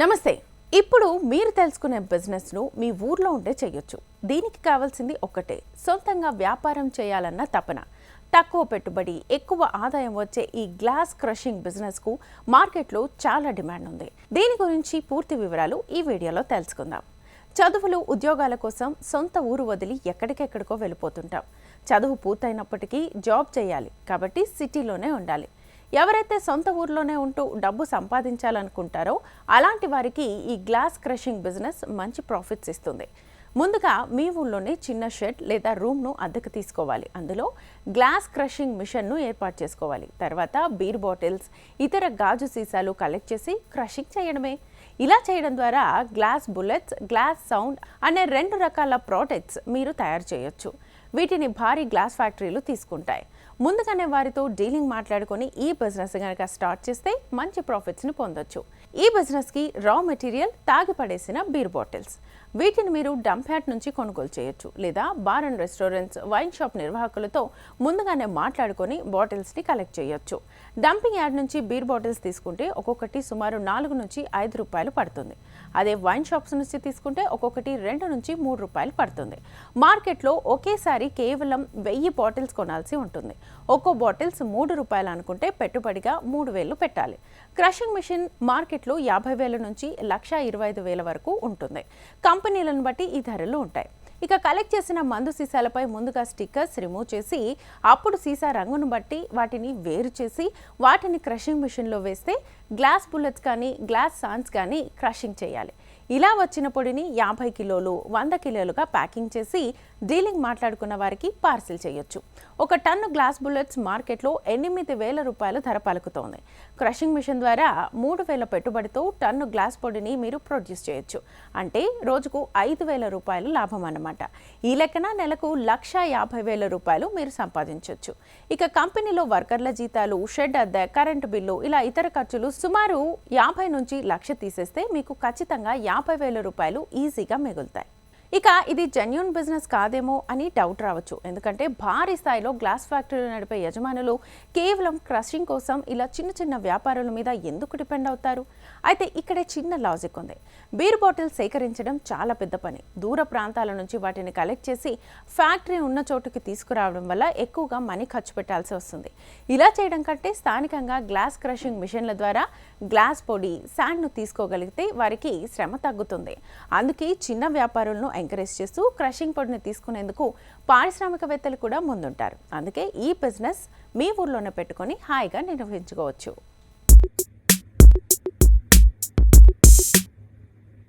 నమస్తే. ఇప్పుడు మీరు తెలుసుకునే బిజినెస్ను మీ ఊర్లో ఉండే చేయొచ్చు. దీనికి కావాల్సింది ఒక్కటే సొంతంగా వ్యాపారం చేయాలన్న తపన. తక్కువ పెట్టుబడి ఎక్కువ ఆదాయం వచ్చే ఈ గ్లాస్ క్రషింగ్ బిజినెస్కు మార్కెట్లో చాలా డిమాండ్ ఉంది. దీని గురించి పూర్తి వివరాలు ఈ వీడియోలో తెలుసుకుందాం. చదువులు ఉద్యోగాల కోసం సొంత ఊరు వదిలి ఎక్కడికెక్కడికో వెళ్ళిపోతుంటాం. చదువు పూర్తయినప్పటికీ జాబ్ చేయాలి కాబట్టి సిటీలోనే ఉండాలి. ఎవరైతే సొంత ఊర్లోనే ఉంటూ డబ్బు సంపాదించాలనుకుంటారో అలాంటి వారికి ఈ గ్లాస్ క్రషింగ్ బిజినెస్ మంచి ప్రాఫిట్స్ ఇస్తుంది. ముందుగా మీ ఊళ్ళోనే చిన్న షెడ్ లేదా రూమ్ను అద్దెకు తీసుకోవాలి. అందులో గ్లాస్ క్రషింగ్ మిషన్ను ఏర్పాటు చేసుకోవాలి. తర్వాత బీర్ బాటిల్స్ ఇతర గాజు సీసాలు కలెక్ట్ చేసి క్రషింగ్ చేయడమే. ఇలా చేయడం ద్వారా గ్లాస్ బుల్లెట్స్ గ్లాస్ సౌండ్ అనే రెండు రకాల ప్రోడక్ట్స్ మీరు తయారు చేయొచ్చు. వీటిని భారీ గ్లాస్ ఫ్యాక్టరీలు తీసుకుంటాయి. ముందుగానే వారితో డీలింగ్ మాట్లాడుకొని ఈ బిజినెస్ కనుక స్టార్ట్ చేస్తే మంచి ప్రాఫిట్స్ని పొందొచ్చు. ఈ బిజినెస్కి రా మెటీరియల్ తాగిపడేసిన బీర్ బాటిల్స్ వీటిని మీరు డంప్ యార్డ్ నుంచి కొనుగోలు చేయొచ్చు లేదా bar and restaurants wine shop నిర్వాహకులతో ముందుగానే మాట్లాడుకొని బాటిల్స్ని కలెక్ట్ చేయొచ్చు. డంపింగ్ యార్డ్ నుంచి బీర్ బాటిల్స్ తీసుకుంటే ఒక్కొక్కటి సుమారు నాలుగు నుంచి ఐదు రూపాయలు పడుతుంది. అదే వైన్ షాప్స్ నుంచి తీసుకుంటే ఒక్కొక్కటి రెండు నుంచి మూడు రూపాయలు పడుతుంది. మార్కెట్లో ఒకేసారి కేవలం వెయ్యి బాటిల్స్ కొనాల్సి ఉంటుంది. ఒక్కో బాటిల్స్ మూడు రూపాయలు అనుకుంటే పెట్టుబడిగా మూడు వేలు పెట్టాలి. క్రషింగ్ మిషన్ మార్కెట్లో యాభై వేల నుంచి లక్ష ఇరవై ఐదు వేల వరకు ఉంటుంది. కంపెనీలను బట్టి ఈ ధరలు ఉంటాయి. ఇక కలెక్ట్ చేసిన మందు సీసాలపై ముందుగా స్టిక్కర్స్ రిమూవ్ చేసి అప్పుడు సీసా రంగును బట్టి వాటిని వేరు చేసి వాటిని క్రషింగ్ మిషన్లో వేస్తే గ్లాస్ బుల్లెట్స్ కానీ గ్లాస్ సాన్స్ కానీ క్రషింగ్ చేయాలి. ఇలా వచ్చిన పొడిని యాభై కిలోలు వంద కిలోలుగా ప్యాకింగ్ చేసి డీలింగ్ మాట్లాడుకున్న వారికి పార్సిల్ చేయొచ్చు. ఒక టన్ను గ్లాస్ బుల్లెట్స్ మార్కెట్లో ఎనిమిది వేల రూపాయలు ధర పలుకుతోంది. క్రషింగ్ మిషన్ ద్వారా మూడు వేల పెట్టుబడితో టన్ను గ్లాస్ పొడిని మీరు ప్రొడ్యూస్ చేయొచ్చు. అంటే రోజుకు ఐదు వేల రూపాయలు లాభం అన్నమాట. ఈ లెక్కన నెలకు లక్ష యాభై వేల రూపాయలు మీరు సంపాదించవచ్చు ఇక కంపెనీలో వర్కర్ల జీతాలు షెడ్ అద్దె కరెంటు బిల్లు ఇలా ఇతర ఖర్చులు సుమారు యాభై నుంచి లక్ష తీసేస్తే మీకు ఖచ్చితంగా యాభై వేల రూపాయలు ఈజీగా మిగులుతాయి. ఇక ఇది జెన్యున్ బిజినెస్ కాదేమో అని డౌట్ రావచ్చు. ఎందుకంటే భారీ స్థాయిలో గ్లాస్ ఫ్యాక్టరీలు నడిపే యజమానులు కేవలం క్రషింగ్ కోసం ఇలా చిన్న చిన్న వ్యాపారుల మీద ఎందుకు డిపెండ్ అవుతారు? అయితే ఇక్కడే చిన్న లాజిక్ ఉంది. బీర్ బాటిల్ సేకరించడం చాలా పెద్ద పని. దూర ప్రాంతాల నుంచి వాటిని కలెక్ట్ చేసి ఫ్యాక్టరీ ఉన్న చోటుకి తీసుకురావడం వల్ల ఎక్కువగా మనీ ఖర్చు పెట్టాల్సి వస్తుంది. ఇలా చేయడం కంటే స్థానికంగా గ్లాస్ క్రషింగ్ మిషన్ల ద్వారా గ్లాస్ పొడి శాండ్ను తీసుకోగలిగితే వారికి శ్రమ తగ్గుతుంది. అందుకే చిన్న వ్యాపారులను ఎంకరేజ్ చేస్తూ క్రషింగ్ పొడిని తీసుకునేందుకు పారిశ్రామికవేత్తలు కూడా ముందుంటారు. అందుకే ఈ బిజినెస్ మీ ఊర్లోనే పెట్టుకొని హాయిగా నిర్వహించుకోవచ్చు.